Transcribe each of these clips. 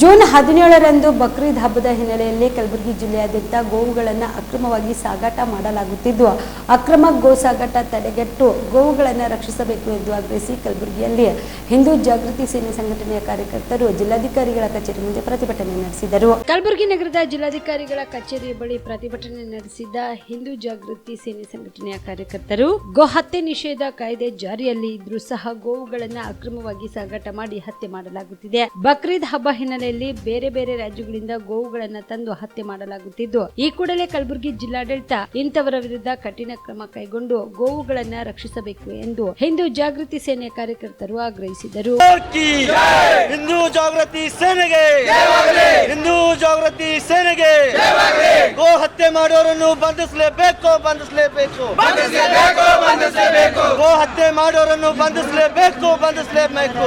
June ಹದಿನೇಳರಂದು Bakrid ಹಬ್ಬದ ಹಿನ್ನೆಲೆಯಲ್ಲಿ ಕಲಬುರಗಿ ಜಿಲ್ಲೆಯಾದ್ಯಂತ ಗೋವುಗಳನ್ನು ಅಕ್ರಮವಾಗಿ ಸಾಗಾಟ ಮಾಡಲಾಗುತ್ತಿದ್ದು, ಅಕ್ರಮ ಗೋ ಸಾಗಾಟ ತಡೆಗಟ್ಟು ಗೋವುಗಳನ್ನು ರಕ್ಷಿಸಬೇಕು ಎಂದು ಆಗ್ರಹಿಸಿ ಕಲಬುರಗಿಯಲ್ಲಿ ಹಿಂದೂ ಜಾಗೃತಿ ಸೇನೆ ಸಂಘಟನೆಯ ಕಾರ್ಯಕರ್ತರು ಜಿಲ್ಲಾಧಿಕಾರಿಗಳ ಕಚೇರಿ ಮುಂದೆ ಪ್ರತಿಭಟನೆ ನಡೆಸಿದರು. ಕಲಬುರಗಿ ನಗರದ ಜಿಲ್ಲಾಧಿಕಾರಿಗಳ ಕಚೇರಿ ಬಳಿ ಪ್ರತಿಭಟನೆ ನಡೆಸಿದ ಹಿಂದೂ ಜಾಗೃತಿ ಸೇನೆ ಸಂಘಟನೆಯ ಕಾರ್ಯಕರ್ತರು, ಗೋ ಹತ್ಯೆ ನಿಷೇಧ ಕಾಯ್ದೆ ಜಾರಿಯಲ್ಲಿ ಇದ್ರೂ ಸಹ ಗೋವುಗಳನ್ನು ಅಕ್ರಮವಾಗಿ ಸಾಗಾಟ ಮಾಡಿ ಹತ್ಯೆ ಮಾಡಲಾಗುತ್ತಿದೆ. ಬಕ್ರೀದ್ ಹಬ್ಬ ಹಿನ್ನೆಲೆಯಲ್ಲಿ ಬೇರೆ ಬೇರೆ ರಾಜ್ಯಗಳಿಂದ ಗೋವುಗಳನ್ನು ತಂದು ಹತ್ಯೆ ಮಾಡಲಾಗುತ್ತಿದ್ದು ಈ ಕೂಡಲೇ ಕಲಬುರಗಿ ಜಿಲ್ಲಾಡಳಿತ ಇಂಥವರ ವಿರುದ್ಧ ಕಠಿಣ ಕ್ರಮ ಕೈಗೊಂಡು ಗೋವುಗಳನ್ನು ರಕ್ಷಿಸಬೇಕು ಎಂದು ಹಿಂದೂ ಜಾಗೃತಿ ಸೇನೆ ಕಾರ್ಯಕರ್ತರು ಆಗ್ರಹಿಸಿದರು. ಹಿಂದೂ ಜಾಗೃತಿ ಸೇನೆಗೆ! ಹಿಂದೂ ಜಾಗೃತಿ ಸೇನೆಗೆ! ಗೋ ಹತ್ಯೆ ಮಾಡೋರನ್ನು ಬಂಧಿಸಲೇಬೇಕು ಬಂಧಿಸಲೇಬೇಕು! ಗೋ ಹತ್ಯೆ ಮಾಡೋರನ್ನು ಬಂಧಿಸಲೇಬೇಕು ಬಂಧಿಸಲೇಬೇಕು!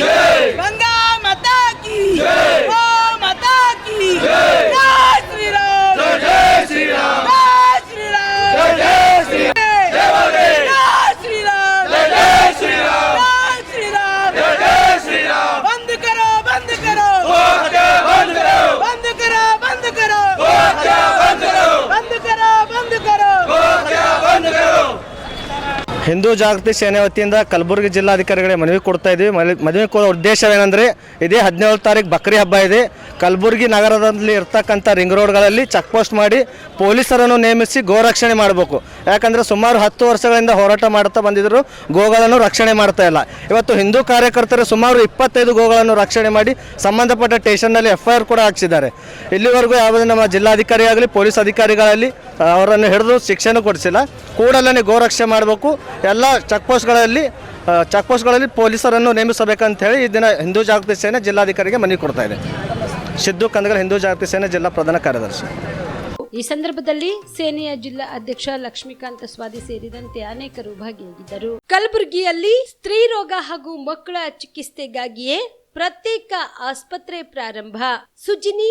Yeah. ಹಿಂದೂ ಜಾಗೃತಿ ಸೇನೆ ವತಿಯಿಂದ ಕಲಬುರಗಿ ಜಿಲ್ಲಾಧಿಕಾರಿಗಳಿಗೆ ಮನವಿ ಕೊಡ್ತಾ ಇದ್ದೀವಿ ಮನೆ- ಮನವಿ ಕೊಡೋ ಉದ್ದೇಶವೇನೆಂದರೆ, ಇದೇ ಹದಿನೇಳು ತಾರೀಕು ಬಕ್ರಿ ಹಬ್ಬ ಇದೆ. ಕಲಬುರಗಿ ನಗರದಲ್ಲಿ ಇರ್ತಕ್ಕಂಥ ರಿಂಗ್ ರೋಡ್ಗಳಲ್ಲಿ ಚೆಕ್ ಪೋಸ್ಟ್ ಮಾಡಿ ಪೊಲೀಸರನ್ನು ನೇಮಿಸಿ ಗೋ ರಕ್ಷಣೆ ಮಾಡಬೇಕು. ಯಾಕಂದರೆ ಸುಮಾರು ಹತ್ತು ವರ್ಷಗಳಿಂದ ಹೋರಾಟ ಮಾಡ್ತಾ ಬಂದಿದ್ದರು ಗೋಗಳನ್ನು ರಕ್ಷಣೆ ಮಾಡ್ತಾ ಇಲ್ಲ. ಇವತ್ತು ಹಿಂದೂ ಕಾರ್ಯಕರ್ತರು ಸುಮಾರು ಇಪ್ಪತ್ತೈದು ಗೋಗಳನ್ನು ರಕ್ಷಣೆ ಮಾಡಿ ಸಂಬಂಧಪಟ್ಟ ಸ್ಟೇಷನ್ನಲ್ಲಿ ಎಫ್ ಐ ಕೂಡ ಹಾಕ್ಸಿದ್ದಾರೆ. ಇಲ್ಲಿವರೆಗೂ ಯಾವುದೇ ನಮ್ಮ ಜಿಲ್ಲಾಧಿಕಾರಿ ಆಗಲಿ ಪೊಲೀಸ್ ಅಧಿಕಾರಿಗಳಲ್ಲಿ ಅವರನ್ನು ಹಿಡಿದು ಶಿಕ್ಷಣ ಕೊಡಿಸಿಲ್ಲ. ಕೂಡಲೇ ಗೋರಕ್ಷೆ ಮಾಡಬೇಕು. ಎಲ್ಲ ಚೆಕ್ ಪೋಸ್ಟ್ಗಳಲ್ಲಿ ಚೆಕ್ ಪೊಲೀಸರನ್ನು ನೇಮಿಸಬೇಕಂತ ಹೇಳಿ ಈ ದಿನ ಹಿಂದೂ ಜಾಗೃತಿ ಸೇನೆ ಜಿಲ್ಲಾಧಿಕಾರಿಗೆ ಮನವಿ ಕೊಡ್ತಾ ಇದೆ. ಸಿದ್ದು ಕಂದಗಲ್, ಹಿಂದೂ ಜಾಗೃತಿ ಸೇನೆ ಜಿಲ್ಲಾ ಪ್ರಧಾನ ಕಾರ್ಯದರ್ಶಿ. ಈ ಸಂದರ್ಭದಲ್ಲಿ ಸೇನೆಯ ಜಿಲ್ಲಾ ಅಧ್ಯಕ್ಷ ಲಕ್ಷ್ಮೀಕಾಂತ ಸ್ವಾದಿ ಸೇರಿದಂತೆ ಅನೇಕರು ಭಾಗಿಯಾಗಿದ್ದರು. ಕಲಬುರಗಿಯಲ್ಲಿ ಸ್ತ್ರೀ ರೋಗ ಹಾಗೂ ಮಕ್ಕಳ ಚಿಕಿತ್ಸೆಗಾಗಿಯೇ ಪ್ರತ್ಯೇಕ ಆಸ್ಪತ್ರೆ ಪ್ರಾರಂಭ. ಸುಜಿನಿ